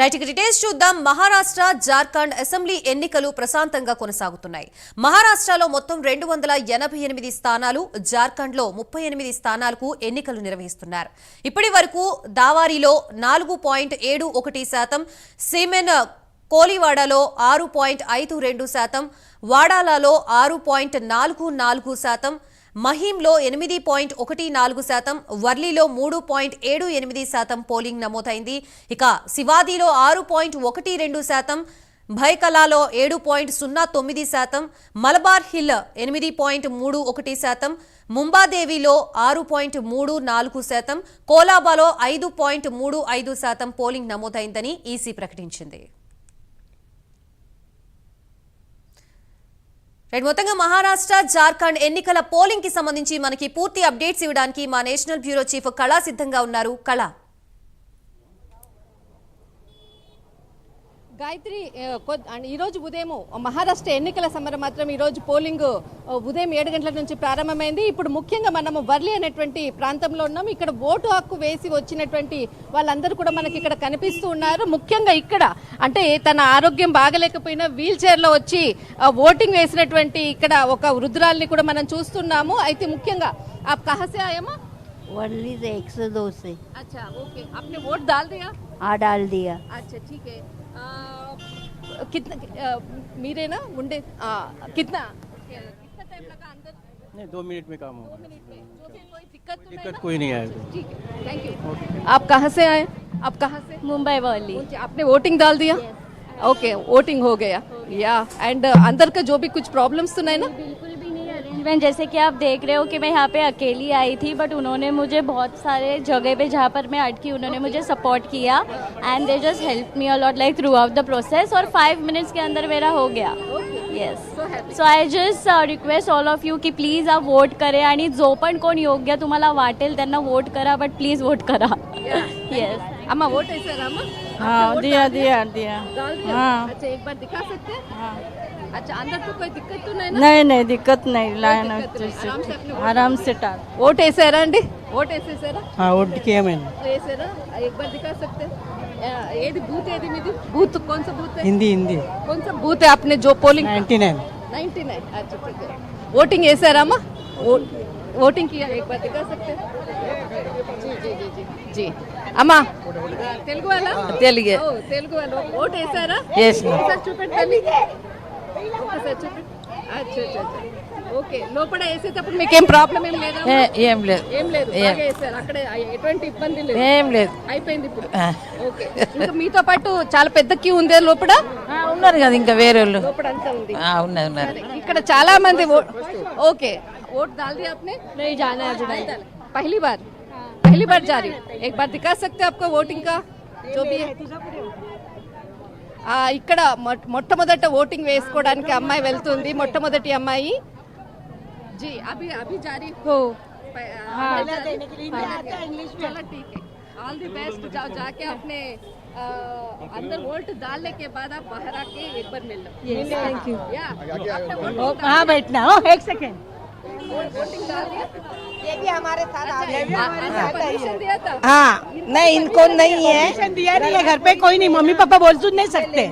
Right details చూద్దాం. Maharashtra Jharkhand assembly ఎన్నికలు ప్రశాంతంగా కొనసాగుతున్నాయి. మహారాష్ట్రలో మొత్తం రెండు వందల ఎనభై ఎనిమిది స్థానాలు జార్ఖండ్లో ముప్పై ఎనిమిది స్థానాలకు ఎన్నికలు నిర్వహిస్తున్నారు. ఇప్పటి వరకు దావారిలో నాలుగు పాయింట్ ఏడు ఒకటి శాతం సిమెన్ కోలివాడలో ఆరు పాయింట్ ఐదు రెండు శాతం వాడాలలో ఆరు పాయింట్ నాలుగు నాలుగు శాతం మహీంలో ఎనిమిది పాయింట్ ఒకటి నాలుగు శాతం వర్లీలో మూడు పాయింట్ ఏడు ఎనిమిది శాతం పోలింగ్ నమోదైంది. ఇక శివాదీలో ఆరు పాయింట్ ఒకటి రెండు శాతం భైకలాలో ఏడు పాయింట్ సున్నా తొమ్మిది శాతం మలబార్ హిల్ ఎనిమిది పాయింట్ మూడు ఒకటి శాతం ముంబాదేవిలో ఆరు పాయింట్ మూడు నాలుగు శాతం కోలాబాలో ఐదు పాయింట్ మూడు ఐదు శాతం పోలింగ్ నమోదైందని ఈసీ ప్రకటించింది. రైట్ మొత్తంగా మహారాష్ట్ర జార్ఖండ్ ఎన్నికల పోలింగ్కి సంబంధించి మనకి పూర్తి అప్డేట్స్ ఇవ్వడానికి మా నేషనల్ బ్యూరో చీఫ్ కళా సిద్ధంగా ఉన్నారు. కళ. గాయత్రి ఆ, కొద్- అండ్ ఈరోజు ఉదయం మహారాష్ట్ర ఎన్నికల సమరం మాత్రం ఈరోజు పోలింగ్ ఆ, ఉదయం ఏడు గంటల నుంచి ప్రారంభమైంది ఇప్పుడు ముఖ్యంగా మనము వర్లి అనేటువంటి ప్రాంతంలో ఉన్నాం ఇక్కడ ఓటు హక్కు వేసి వచ్చినటువంటి వాళ్ళందరూ కూడా మనకి ఇక్కడ కనిపిస్తూ ఉన్నారు ముఖ్యంగా ఇక్కడ అంటే తన ఆరోగ్యం బాగలేకపోయినా వీల్ చైర్లో వచ్చి ఆ, ఓటింగ్ వేసినటువంటి ఇక్కడ ఒక వృద్ధురాల్ని కూడా మనం చూస్తున్నాము అయితే ముఖ్యంగా ఆ కహసే ఆయమా वर्ली से एक सौ दो से అచ్చా ఓకే आपने वोट डाल दिया हाँ डाल दिया अच्छा ठीक है आ, कितना मेरे ना मुंडे कितना? कितना टाइम लगा अंदर? नहीं दो मिनट में काम दो होगा मिनट में। फिर कोई दिक्कत तो नहीं दिक्कत कोई नहीं आएगा। ठीक है थैंक यू आप कहाँ से आए? आप कहाँ से? मुंबई वाली। आपने वोटिंग डाल दिया? ओके वोटिंग हो गया। या एंड अंदर का जो भी कुछ प्रॉब्लम्स तो नहीं ना? बिल्कुल भी अरेंजमेंट जैसे कि आप देख रहे हो कि मैं यहाँ पे अकेली आई थी बट उन्होंने मुझे बहुत सारे जगह पे जहाँ पर मैं अटकी उन्होंने मुझे सपोर्ट किया and they just help me a lot like through out the process और फाइव मिनट्स के अंदर मेरा हो गया। Yes so I just request all of you की प्लीज़ आप वोट करे आणि जो पण कोण योग्य तुम्हाला वाटेल त्यांना वोट करा बट प्लीज़ वोट करा। येस अम्मा वोट ऐसे अम्मा हाँ दिया दिया? दिया हाँ। अच्छा एक बार दिखा सकते हैं? अच्छा अंदर तो कोई दिक्कत तो नहीं ना नहीं नहीं दिक्कत नहीं लाइन दिक्कत नहीं, आराम से अपने आराम से टाल वोट వేసారా అండి ఓట్ వేసేసారా हाँ वोट किया मैंने వేసారా एक बार दिखा सकते हैं आ, ఏది బూత్ ఏది మీది బూత్ कौन सा बूथ है हिंदी हिंदी कौन सा बूथ है आपने जो पोलिंग नाइन्टी नाइन 99 अच्छा ठीक है वोटिंग వేసారా అమ్మా वोट वोटिंग किया एक बार दिखा सकते हैं जी जी जी जी जी అమ్మా తెలుగు వాళ్ళ తెలుగే ఓ, తెలుగు వాళ్ళు ఓట్ వేసారా వేసినా. ఒకసారి చూపెట్టండి ఒకసారి చూపెట్టి అచ్చా అచ్చా అచ్చా ఓకే లోపల వేసేటప్పుడు మీకేం ప్రాబ్లం ఏం లేదా ఏం లేదు ఏం లేదు బాగా వేసారు అక్కడ ఎటువంటి ఇబ్బంది లేదు ఏం లేదు అయిపోయింది ఇప్పుడు ఓకే ఇంకా మీతో పాటు చాలా పెద్ద క్యూ ఉంది లోపల ఆ, ఉన్నారు కదా ఇంకా వేరే వాళ్ళు లోపల అంతా ఉంది ఆ, ఉన్నారు ఉన్నారు సరే, ఇక్కడ చాలా మంది ఓ- ఓకే वोट डाल दिया आपने नहीं जाना है अभी पहली बार पहली बार जा रही हूँ। एक बार दिखा सकते हैं आपको वोटिंग का जो भी है ఆ, ఇక్కడ మొట్ట- మొట్టమొదట ఓటింగ్ వేసుకోవడానికి అమ్మాయి వెళ్తుంది మొట్టమొదటి అమ్మాయి जी अभी अभी जारी हो चलो ठीक है ऑल द बेस्ट जाओ जाके अपने अ, अंदर वोट डालने के बाद आप बाहर आके एक बार मिल लो थैंक यू या आपने वोट हाँ बैठना हो एक सेकेंड वोटिंग डाल दिया ये भी हमारे साथ परमिशन दिया था हाँ नहीं इनको नहीं है दिया नहीं है घर पे कोई नहीं मम्मी पापा बोल सुन नहीं सकते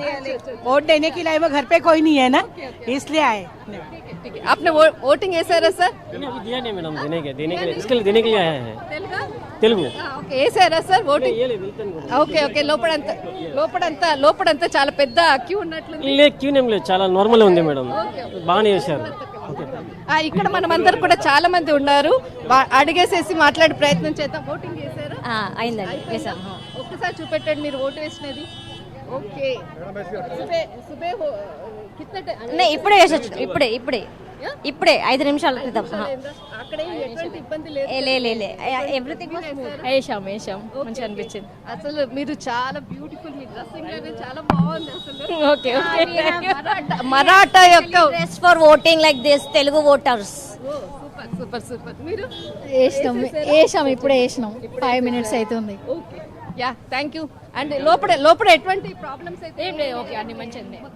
वोट देने के लिए वो घर पे कोई नहीं है ना इसलिए आए ठीक है ठीक है आपने वो- वोटिंग ऐसा रहा सर अभी दिया नहीं मैडम देने के देने के लिए इसके लिए देने के लिए आया है తెలుగా తెలుగు ఓకే వేసారా సార్ ఓటింగ్ ఓకే ఓకే లోపడంతా లోపడంతా లోపడంతా చాలా పెద్ద క్యూ ఉన్నట్లుంది లేదు క్యూ ఏం లేదు చాలా నార్మల్ ఉంది మేడం బాగానే చేశారు ఆ, ఇక్కడ మనం అందరు కూడా చాలా మంది ఉన్నారు వా- అడిగేసేసి మాట్లాడే ప్రయత్నం చేద్దాం ఓటింగ్ చేశారా అయిందండి. వేసాం ఒక్కసారి చూపెట్టండి మీరు ఓటు వేసినది. ఓకే. సుబే సుబే హో- కిత్నా టై- ఇప్పుడే వేసొచ్చు. ఇప్పుడే ఇప్పుడే. ఇప్పుడే ఐదు నిమిషాల క్రితం. వేసాం వేసాం మంచిగా అనిపించింది. అసలు మీరు చాలా బ్యూటిఫుల్ మీ డ్రెస్సింగ్ అనేది చాలా బాగుంది అసలు. ఓకే మరాఠా- యొక్క for voting like this Telugu voters super super. మీరు? వేసినాం. వేసాం ఇప్పుడే వేసినాం. ఫైవ్ మినిట్స్ అవుతుంది. Okay. Ya thank you and లోపల లోపల ఎటువంటి ప్రాబ్లమ్స్ అయితే ఏం లేదు ఓకే అన్ని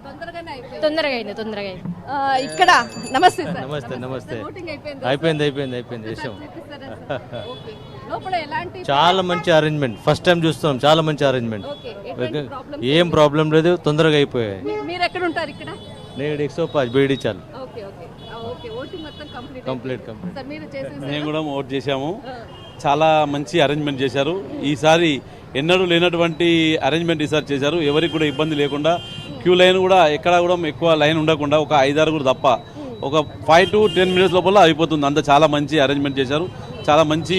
తొందరగానే అయిపోయింది. తొందరగా అయింది తొందరగా అయింది. ఆ, ఇక్కడ. నమస్తే సార్. నమస్తే నమస్తే. ఓటింగ్ అయిపోయింది అయిపోయింది అయిపోయింది అయిపోయింది చేసాం చూపిస్తారా సార్? ఓకే. లోపల ఎలాంటి చాలా మంచి అరేంజ్మెంట్ ఫస్ట్ టైం చూస్తున్నాం చాలా మంచి అరేంజ్మెంట్ ఓకే ఎటువంటి ప్రాబ్లమ్ ఏం ప్రాబ్లం లేదు తొందరగా అయిపోయాయి. మీరు ఎక్కడ ఉంటారు ఇక్కడ? నేను ఎక్సో పాస్ బేడి చాలు. Okay okay. కంప్లీట్? మేము కూడా ఓట్ చేశాము. చాలా మంచి అరేంజ్మెంట్ చేశారు. ఈసారి ఎన్నడూ లేనటువంటి అరేంజ్మెంట్ ఈసారి చేశారు. ఎవరికి కూడా ఇబ్బంది లేకుండా క్యూ లైన్ కూడా ఎక్కడ కూడా ఎక్కువ లైన్ ఉండకుండా ఒక ఐదారు కూడా తప్ప ఒక ఫైవ్ టు టెన్ మినిట్స్ లోపల అయిపోతుంది. అంత చాలా మంచి అరేంజ్మెంట్ చేశారు. చాలా మంచి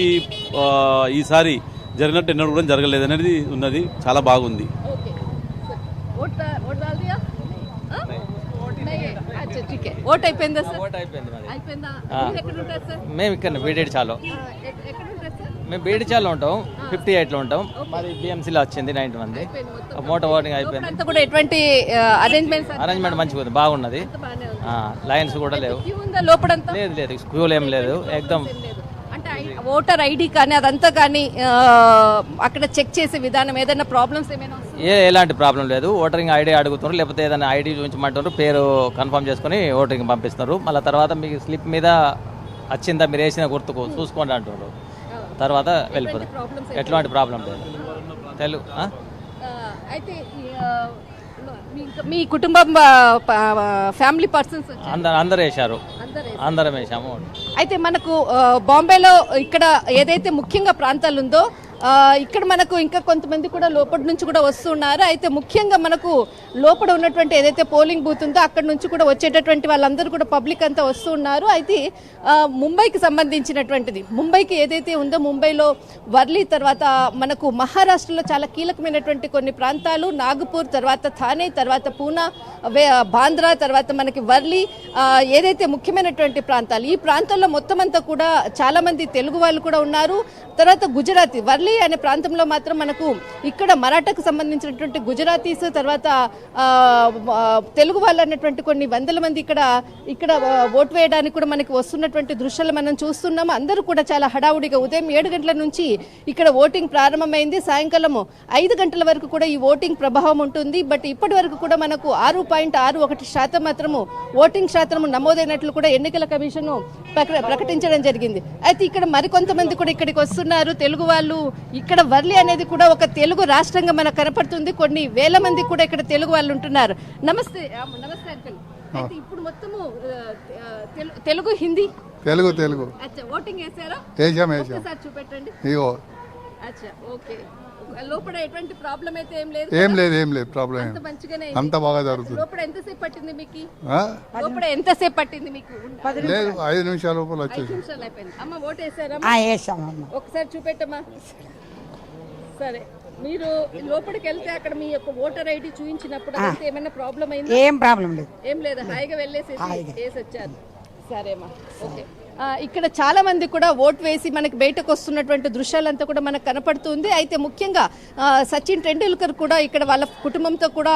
ఈసారి జరిగినట్టు ఎన్నడూ కూడా జరగలేదు అనేది ఉన్నది. చాలా బాగుంది. ఓకే. ఓట్ అయిపోయిందా సార్? ఓట్ అయిపోయింది అయిపోయిందా? మేము ఇక్కడ బీడెడ్ చాలో. మేము బీడెడ్ ఉంటాం ఫిఫ్టీ ఎయిట్లో ఉంటాం. మాది బిఎంసీలో వచ్చింది నైన్టీ మంది. మోటార్ ఓటింగ్ అయిపోయింది. అంతా ఎటువంటి అరేంజ్మెంట్స్ అరేంజ్మెంట్ మంచిగా ఉంది బాగున్నది. లైన్స్ కూడా లేవు. క్యూ లేదు లేదు స్కూల్ ఏం లేదు. ఎగ్దమ్ అంటే ఐ- ఓటర్ ఐడి కానీ అదంతా కానీ అక్కడ చెక్ చేసే విధానం ఏదైనా ప్రాబ్లమ్స్ ఏమైనా ఏ ఎలాంటి ప్రాబ్లం లేదు. ఓటరింగ్ ఐడి అడుగుతున్నారు. లేకపోతే ఏదైనా ఐడి చూపించమంటున్నారు. పేరు కన్ఫర్మ్ చేసుకొని ఓటరింగ్ పంపిస్తున్నారు. మళ్ళీ తర్వాత మీకు స్లిప్ మీద వచ్చిందా మీరు వేసిన గుర్తుకు చూసుకోండి అంటున్నారు. తర్వాత వెళ్ళిపోతాం ఎట్లాంటి ప్రాబ్లం లేదు. తెలుగు? ఆ, అయితే మీ- కుటుంబం ఫ్యామిలీ పర్సన్స్ అందరు అందరు వేశారు. అందరూ వేసాము అయితే మనకు బాంబేలో ఇక్కడ ఏదైతే ముఖ్యంగా ప్రాంతాలు ఉందో ఇక్కడ మనకు ఇంకా కొంతమంది కూడా లోపల నుంచి కూడా వస్తున్నారు. అయితే ముఖ్యంగా మనకు లోపల ఉన్నటువంటి ఏదైతే పోలింగ్ బూత్ ఉందో అక్కడ నుంచి కూడా వచ్చేటటువంటి వాళ్ళందరూ కూడా పబ్లిక్ అంతా వస్తున్నారు అయితే ముంబైకి సంబంధించినటువంటిది ముంబైకి ఏదైతే ఉందో ముంబైలో వర్లీ తర్వాత మనకు మహారాష్ట్రలో చాలా కీలకమైనటువంటి కొన్ని ప్రాంతాలు నాగపూర్ తర్వాత థానే తర్వాత పూనా వే- బాంద్రా తర్వాత మనకి వర్లీ ఏదైతే ముఖ్యమైనటువంటి ప్రాంతాలు ఈ ప్రాంతాల్లో మొత్తం అంతా కూడా చాలామంది తెలుగు వాళ్ళు కూడా ఉన్నారు. తర్వాత గుజరాతీ వర్లీ అనే ప్రాంతంలో మాత్రం మనకు ఇక్కడ మరాఠాకు సంబంధించినటువంటి గుజరాతీస్ తర్వాత తెలుగు వాళ్ళు అన్నటువంటి కొన్ని వందల మంది ఇక్కడ ఇక్కడ ఓటు వేయడానికి కూడా మనకి వస్తున్నటువంటి దృశ్యాలు మనం చూస్తున్నాము అందరూ కూడా చాలా హడావుడిగా ఉదయం ఏడు గంటల నుంచి ఇక్కడ ఓటింగ్ ప్రారంభమైంది. సాయంకాలం ఐదు గంటల వరకు కూడా ఈ ఓటింగ్ ప్రభావం ఉంటుంది. బట్ ఇప్పటి వరకు కూడా మనకు ఆరు పాయింట్ ఆరు ఒకటి శాతం మాత్రము ఓటింగ్ శాతం నమోదైనట్లు కూడా ఎన్నికల కమిషన్ ప్రకటించడం జరిగింది. అయితే ఇక్కడ మరికొంతమంది కూడా ఇక్కడికి వస్తున్నారు. తెలుగు వాళ్ళు ఇక్కడ వర్లి అనేది కూడా ఒక తెలుగు రాష్ట్రంగా మనకు కనపడుతుంది. కొన్ని వేల మంది కూడా ఇక్కడ తెలుగు వాళ్ళు ఉంటున్నారు. నమస్తే నమస్తే అంకుల్. అయితే ఇప్పుడు మొత్తము తెలుగు హిందీ? తెలుగు తెలుగు. ఓటింగ్ వేసారా? చూపెట్టండి. ఓకే. లోపల ఎటువంటి ప్రాబ్లం అయితే ఏం లేదు ఏం లేదు ఏం లేదు ప్రాబ్లం అంత మంచిగానే అంత బాగా జరుగుతుంది. లోపల ఎంతసేపు పట్టింది మీకు? ఆ? లోపల ఎంతసేపు పట్టింది మీకు? లేదు ఐదు నిమిషాల లోపల ఐదు వచ్చేసి. నిమిషాలు అయిపోయింది. అమ్మ ఓటు వేసారా? వేసామమ్మ ఒకసారి చూపెట్టమ్మా. సరే మీరు లోపలికి వెళ్తే అక్కడ మీ యొక్క ఓటర్ ఐడి చూపించినప్పుడు ఏమైనా ప్రాబ్లం అయిందా? ఏం ప్రాబ్లం లేదు. ఏం లేదు హాయిగా వెళ్ళేసి వేసి వచ్చారు. సరేమ్మా ఓకే. ఇక్కడ చాలా మంది కూడా ఓట్ వేసి మనకి బయటకు వస్తున్నటువంటి దృశ్యాలంతా కూడా మనకు కనపడుతుంది. అయితే ముఖ్యంగా సచిన్ టెండూల్కర్ కూడా ఇక్కడ వాళ్ళ కుటుంబంతో కూడా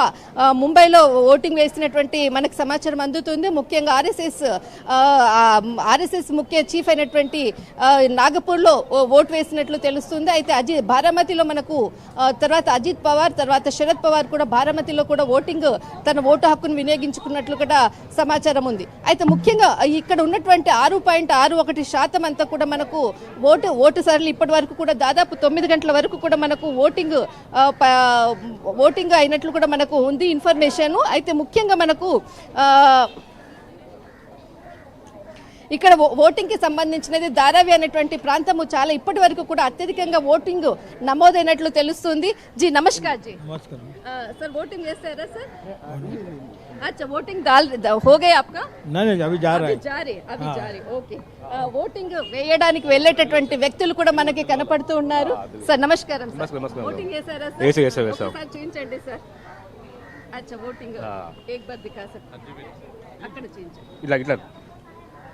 ముంబైలో ఓటింగ్ వేసినటువంటి మనకు సమాచారం అందుతుంది. ముఖ్యంగా ఆర్ఎస్ఎస్ ఆర్ఎస్ఎస్ ముఖ్య చీఫ్ అయినటువంటి నాగపూర్లో ఓటు వేసినట్లు తెలుస్తుంది. అయితే అజిత్ బారామతిలో మనకు తర్వాత అజిత్ పవార్ తర్వాత శరద్ పవార్ కూడా బారామతిలో కూడా ఓటింగ్ తన ఓటు హక్కును వినియోగించుకున్నట్లు కూడా సమాచారం ఉంది. అయితే ముఖ్యంగా ఇక్కడ ఉన్నటువంటి ఆరు పాయింట్ ఆరు ఒకటి శాతం అంతా కూడా మనకు ఓటు ఓటు సార్లు ఇప్పటి వరకు కూడా దాదాపు తొమ్మిది గంటల వరకు కూడా మనకు ఓటింగ్ ఓటింగ్ అయినట్లు కూడా మనకు ఉంది ఇన్ఫర్మేషన్. అయితే ముఖ్యంగా మనకు ఇక్కడ ఓ- ఓటింగ్కి సంబంధించినది ధారావి అనేటువంటి ప్రాంతము చాలా ఇప్పటి వరకు కూడా అత్యధికంగా ఓటింగ్ నమోదైనట్లు తెలుస్తుంది. జీ నమస్కార్ జీ. సార్ ఓటింగ్ చేస్తారా సార్? अच्छा वोटिंग डाल हो गए आपका नहीं अभी जा అవి జారీ అవి జారీ ఓకే ఆ, ఓటింగ్ వేయడానికి వెళ్ళేటటువంటి వ్యక్తులు కూడా మనకి కనపడుతూ ఉన్నారు సార్ నమస్కారం సార్ ఓటింగ్ వేసారా సార్ వేసాం, వేసాం, వేసాం. ఒకసారి చూపించండి సార్ అచ్చా ఓటింగ్ ఏక్ బార్ దిఖా సార్ అక్కడ చూపించండి ఇట్లా ఇట్లా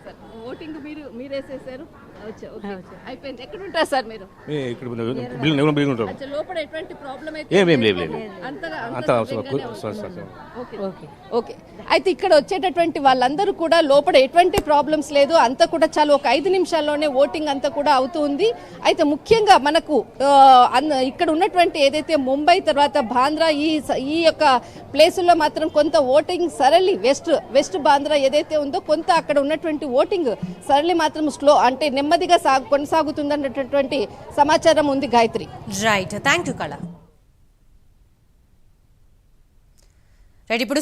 సార్. ఓటింగ్ మీరు మీరు వేసేసారు? అచ్చా ఓకే. అయిపోయింది. ఎక్కడ ఉంటారు సార్ మీరు? ఇక్కడ బిల్డింగ్ బిల్డింగ్ ఉంటాం అచ్చా లోపల ఎటువంటి ప్రాబ్లం అయితే ఏం ఏం లేదు లేదు. అంతగా అంత అంత అవసరం శుభ్రంగానే స- ఉంది. స- స- ఓకే. ఓకే. అయితే ఇక్కడ వచ్చేటటువంటి వాళ్ళందరూ కూడా లోపల ఎటువంటి ప్రాబ్లమ్స్ లేదు. అంతా కూడా చాలా ఒక ఐదు నిమిషాల్లోనే ఓటింగ్ అంతా కూడా అవుతుంది అయితే ముఖ్యంగా మనకు ఆ, అన్న- ఇక్కడ ఉన్నటువంటి ఏదైతే ముంబై తర్వాత బాంద్రా ఈ స- ఈ యొక్క ప్లేసుల్లో మాత్రం కొంత ఓటింగ్ సరళి వెస్ట్ వెస్ట్ బాంద్రా ఏదైతే ఉందో కొంత అక్కడ ఉన్నటువంటి ఓటింగ్ సరళి మాత్రం స్లో అంటే నెమ్మదిగా సాగు కొనసాగుతుందన్నటువంటి సమాచారం ఉంది Gayatri. Right thank you Kala right ఇప్పుడు